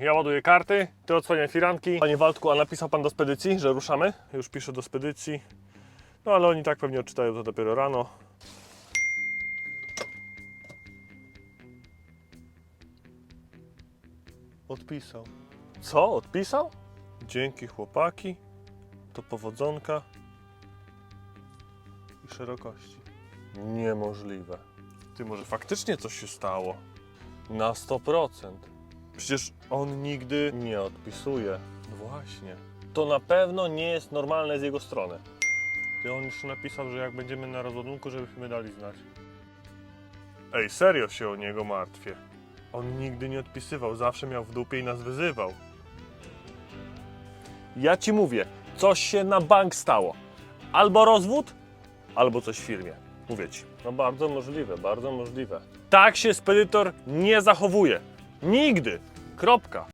Ja ładuję karty, ty odsłaniaj firanki. Panie Waldku, a napisał pan do spedycji, że ruszamy? Już piszę do spedycji. No ale oni tak pewnie odczytają to dopiero rano. Odpisał. Co? Odpisał? Dzięki chłopaki. To powodzonka i szerokości. Niemożliwe. Ty, może faktycznie coś się stało? Na 100%. Przecież on nigdy nie odpisuje. Właśnie. To na pewno nie jest normalne z jego strony. Ty on już napisał, że jak będziemy na rozładunku, żebyśmy dali znać. Ej, serio się o niego martwię. On nigdy nie odpisywał, zawsze miał w dupie i nas wyzywał. Ja ci mówię, coś się na bank stało. Albo rozwód, albo coś w firmie. Mówię ci. No bardzo możliwe, bardzo możliwe. Tak się spedytor nie zachowuje. Nigdy. Kropka.